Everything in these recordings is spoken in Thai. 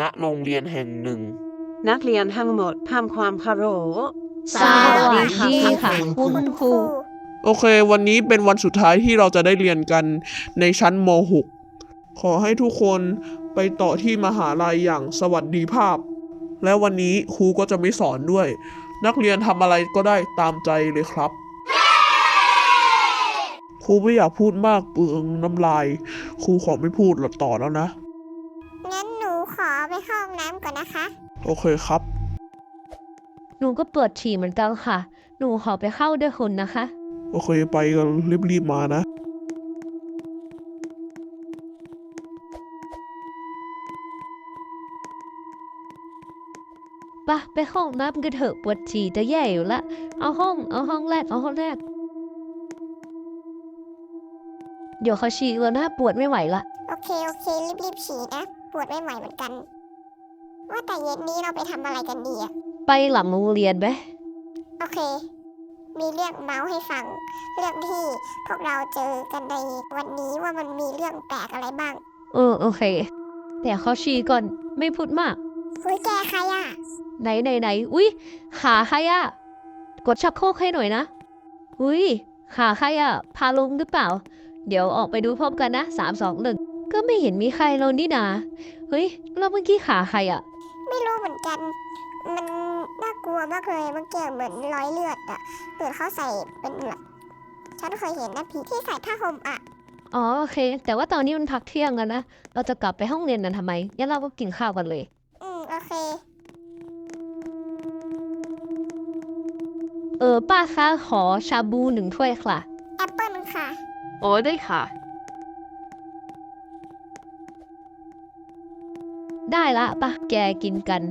ณโรงเรียนแห่งหนึ่ง นักเรียนทั้งหมดทำความเคารพ สวัสดีค่ะคุณครู โอเค วันนี้เป็นวันสุดท้ายที่เราจะได้เรียนกันในชั้นม .6 ขอให้ทุกคนไปต่อที่มหาลัยอย่างสวัสดีภาพ และวันนี้ครูก็จะไม่สอนด้วย นักเรียนทำอะไรก็ได้ตามใจเลยครับครูไม่อยากพูดมากเปลืองน้ำลายครูขอไม่พูดหรอกต่อแล้วนะ ก่อนนะคะ โอเคครับ หนูก็ปวดฉี่เหมือนกันค่ะ หนูขอไปเข้าด้วยคุณนะคะ โอเคไปกันรีบๆมานะ ปะไปห้องน้ำกันเถอะปวดฉี่จะแย่อยู่ละ เอาห้อง เอาห้องแรก เอาห้องแรก เดี๋ยวเขาฉี่แล้วนะปวดไม่ไหวละ โอเค โอเค รีบๆฉี่นะ ปวดไม่ไหวเหมือนกัน ว่าแต่เย็นนี้เราไปทำอะไรกันดีอะไปหลังโรงเรียนไหมโอเค มีเรื่องเมาส์ให้ฟัง เรื่องที่พวกเราเจอกันในวันนี้ว่ามันมีเรื่องแปลกอะไรบ้างเออโอเค แต่เขาฉี่ก่อนไม่พูดมาก คุยแกใครอะไหนไหนไหนอุ้ยขาใครอะกดชักโครกให้หน่อยนะ อุ้ยขาใครอะพาลงหรือเปล่า เดี๋ยวออกไปดูพร้อมกันนะสามสองหนึ่งก็ไม่เห็นมีใครเลยนี่นาเฮ้ยแล้วเมื่อกี้ขาใครอะ ไม่รู้เหมือนกัน มันน่ากลัวมากเลยเมื่อกี้เหมือนรอยเลือดอะเหมือนเขาใส่เป็นแบบฉันเคยเห็นนะผีที่ใส่ผ้าห่มอะอ๋อโอเค แต่ว่าตอนนี้มันพักเที่ยงแล้วนะเราจะกลับไปห้องเรียนนั้นทำไมงั้นเราก็กินข้าวกันเลย อืมโอเคเออป้าคะขอชาบูหนึ่งถ้วยค่ะแอปเปิลค่ะ โอ้ได้ค่ะ ได้ละปะแกกินกัน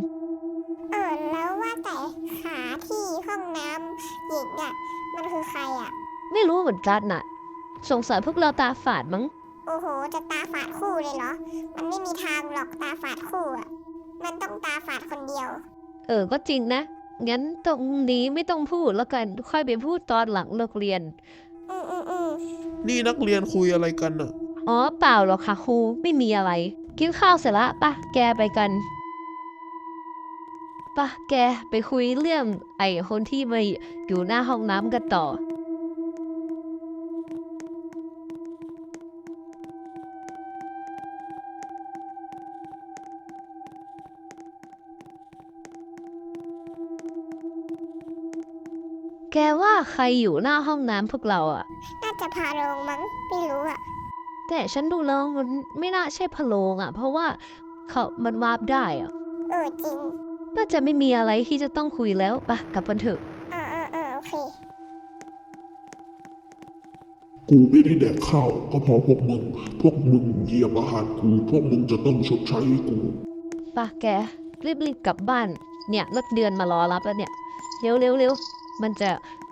เออแล้วว่าแต่ขาที่ห้องน้ำหญิงอะมันคือใครอะไม่รู้เหมือนกันน่ะ สงสัยพวกเราตาฝาดมั้ง โอ้โห จะตาฝาดคู่เลยเหรอ มันไม่มีทางหรอกตาฝาดคู่อะมันต้องตาฝาดคนเดียว เออ ก็จริงนะ งั้นตรงนี้ไม่ต้องพูดแล้วกัน ค่อยไปพูดตอนหลังเลิกเรียน อืมอืมอืมนี่นักเรียนคุยอะไรกันน่ะ อ๋อ เปล่าหรอกค่ะครู ไม่มีอะไร กินข้าวเสร็จละปะแกไปกันปะแกไปคุยเรื่องไอ้คนที่มาอยู่หน้าห้องน้ำกันต่อ แกว่าใครอยู่หน้าห้องน้ำพวกเราอะ น่าจะพาลงมั้ง ไม่รู้อะ แต่ฉันดูแล้วมันไม่น่าใช่พะโลงอะเพราะว่าเขามันวาบได้อะเออจริง น่าจะไม่มีอะไรที่จะต้องคุยแล้วปะกลับกันเถอะเออเออเออโอเค กูไม่ได้แดกข้าวก็เพราะพวกมึง พวกมึงเหยียบอาหารกู พวกมึงจะต้องชดใช้ให้กู ปะแกรีบๆกลับบ้าน เนี่ยรถเดือนมารอรับแล้วเนี่ย เร็วเร็วเร็วมันจะ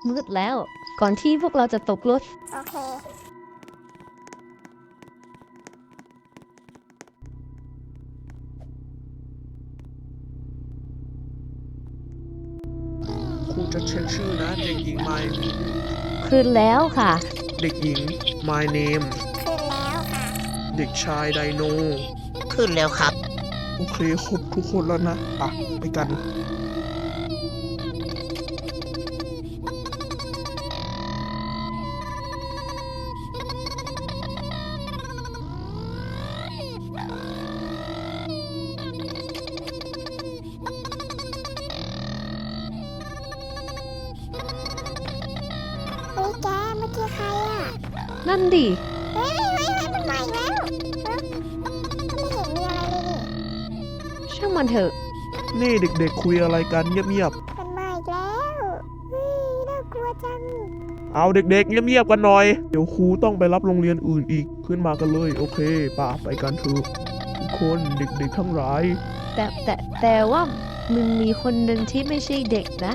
มืดแล้ว ก่อนที่พวกเราจะตกรถ โอเค จะเช็คชื่อนะเด็กหญิง my คืนแล้วค่ะ เด็กหญิง my name ขึ้นแล้วค่ะเด็กชายไดโน ขึ้นแล้วครับ โอเคครบทุกคนแล้วนะ อะ ไปกัน ดิ เฮ้ยเฮ้ยเฮ้ยมันมาอีกแล้วเอ้าก็ไม่เห็นมีอะไรเลยนี่ช่างมันเถอะ นี่เด็กๆคุยอะไรกันเงียบมันมาอีกแล้วเฮ้ยน่ากลัวจังๆ เอาเด็กๆเงียบๆกันหน่อย เดี๋ยวครูต้องไปรับโรงเรียนอื่นอีก ขึ้นมากันเลยโอเคป่าไปกันเถอะทุกคนเด็กๆทั้งหลาย แต่แต่แต่ว่ามึงมีคนหนึ่งที่ไม่ใช่เด็กนะ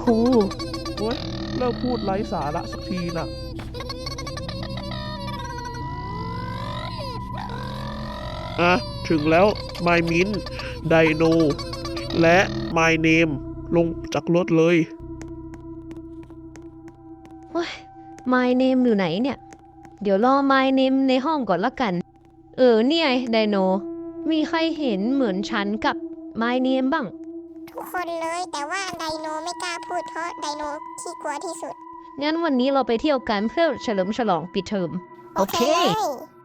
ครูโอ๊ยเลิกพูดไร้สาระสักทีน่ะ อะ ถึงแล้ว My Min Dino และ My Name ลงจากรถเลย My name อยู่ไหนเนี่ย เดี๋ยวรอ My name ในห้องก่อนละกัน เออ นี่ไงไดโน มีใครเห็นเหมือนฉันกับไมเนียมบ้าง ทุกคนเลยแต่ว่าไดโนไม่กล้าพูดเพราะไดโนขี้กลัวที่สุด งั้นวันนี้เราไปเที่ยวกันเพื่อเฉลิมฉลองปิดเทอม โอเค เลยไปะ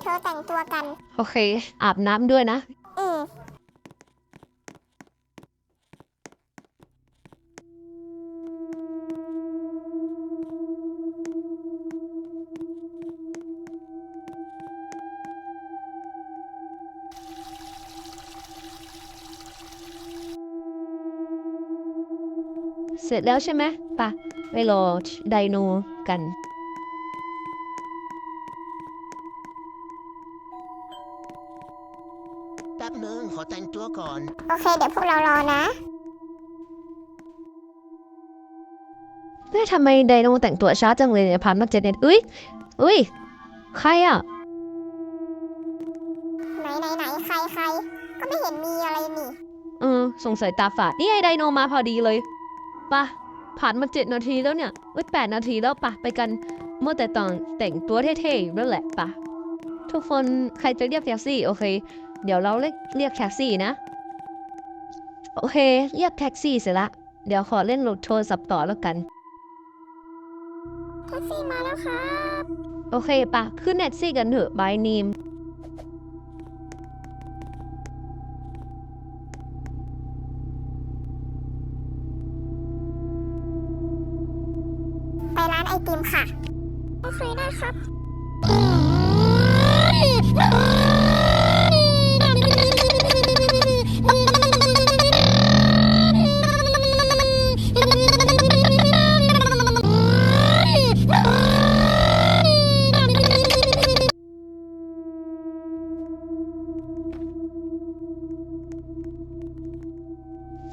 เธอแต่งตัวกัน โอเค อาบน้ำด้วยนะ อืมเสร็จแล้วใช่ไหมปะไปรอไดโนกัน อแต่งตัวก่อน โอเค เดี๋ยวพวกเรารอนะ เฮ้ยทำไมไดโนแต่งตัวช้าจังเลยเนี่ยพามาเจเน็ตอุ้ยอุ้ยใครอะ ไหนไหนไหนใครใครก็ไม่เห็นมีอะไรนี่ เออสงสัยตาฝาดนี่ไงไดโนมาพอดีเลยปะผ่านมาเจ็ดนาทีแล้วเนี่ยเอ้ยแปดนาทีแล้วปะไปกันเมื่อแต่ตอนแต่งตัวเท่ๆอยู่นั่นแหละปะทุกคนใครจะเรียกแท็กซี่โอเค เดี๋ยวเราเรียกเรียกแท็กซี่นะ โอเค เรียกแท็กซี่เสร็จละ เดี๋ยวขอเล่นรถโทรศัพท์ต่อแล้วกัน แท็กซี่มาแล้วครับ โอเคปะขึ้นแท็กซี่กันเถอะบายนีมไปร้านไอติมค่ะ โอเคได้ครับ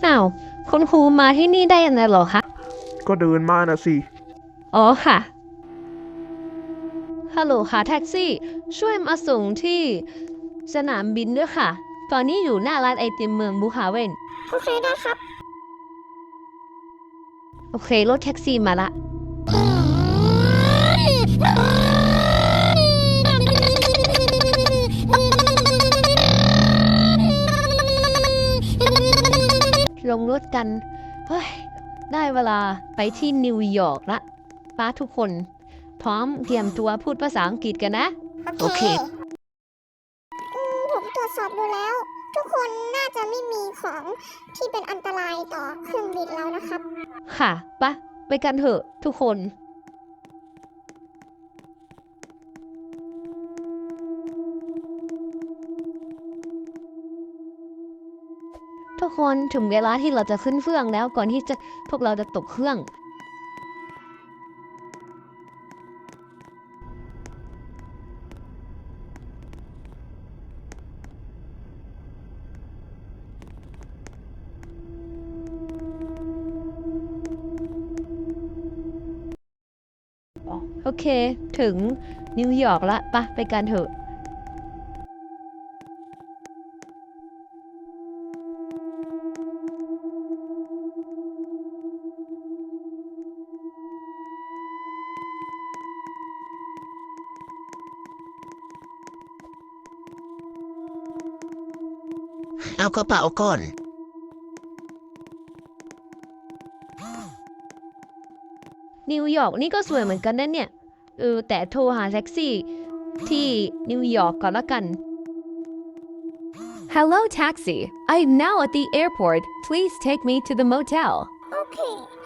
อ้าวคุณครูมาที่นี่ได้ยังไงเหรอคะ ก็เดินมานะสิ อ๋อค่ะ ฮัลโหลค่ะแท็กซี่ ช่วยมาส่งที่สนามบินด้วยค่ะ ตอนนี้อยู่หน้าร้านไอติมเมืองบูฮาเวน โอเคได้ครับ โอเค รถแท็กซี่มาละ ลงรถกัน เฮ้ย ได้เวลาไปที่นิวยอร์กละ ป้าทุกคน พร้อมเตรียมตัวพูดภาษาอังกฤษกันนะ โอเค อืมผมตรวจสอบดูแล้ว ทุกคนน่าจะไม่มีของที่เป็นอันตรายต่อเครื่องบินแล้วนะครับ ค่ะปะไปกันเถอะทุกคน คนถึงเวลาที่เราจะขึ้นเครื่องแล้วก่อนที่จะพวกเราจะตกเครื่อง โอเค ถึงนิวยอร์กละปะไปกันเถอะ เอากระเป๋าก่อนนิวยอร์กนี่ก็สวยเหมือนกันนะเนี่ย เออ แต่โทรหาแท็กซี่ ที่นิวยอร์กก่อนละกัน Hello, taxi. I'm now at the airport. Please take me to the motel. Okay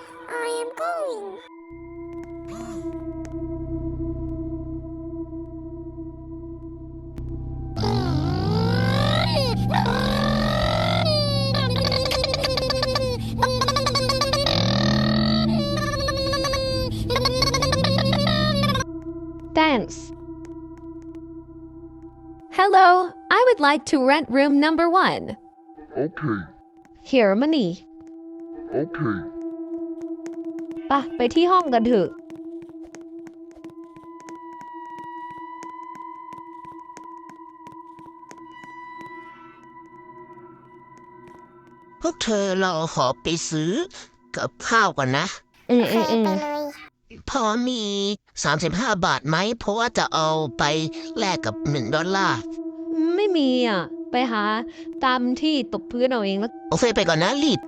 Hello, I would like to rent room number one. Okay, here money okay. ปะไปที่ห้องกันเถอะ พวกเธอเราขอไปซื้อกับข้าวก่อนนะ เออโอเอเคอเอไปอเลย พอมี 35 บาทไหม เพราะว่าจะเอาไปแลกกับ1ดอลลาร์ ไม่มีอะ ไปหาตามที่ตบพื้นเอาเองแล้ว โอเคไปก่อนนะลีด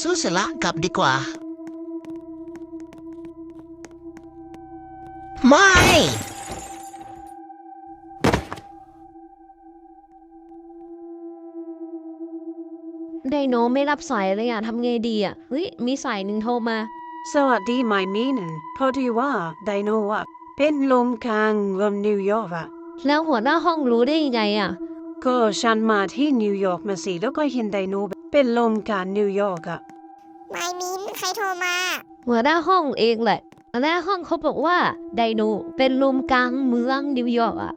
สู้เสร็จละกลับดีกว่า ไม่ ไดโนไม่รับสายเลยอะทำไงดีอะเฮ้ยมีสายหนึ่งโทรมา สวัสดีไม่มีนพอดีว่าไดโนอะเป็นลมกลางลมนิวยอร์กอะแล้วหัวหน้าห้องรู้ได้ยังไงอะก็ฉันมาที่นิวยอร์กมาสิแล้วก็เห็นไดโน เป็นลมกลางนิวยอร์กอะไม่มินใครโทรมา หัวหน้าห้องเองแหละหัวหน้าห้องเขาบอกว่าไดโนเป็นลมกลางเมืองนิวยอร์กอะ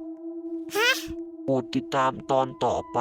โปรดติดตามตอนต่อไป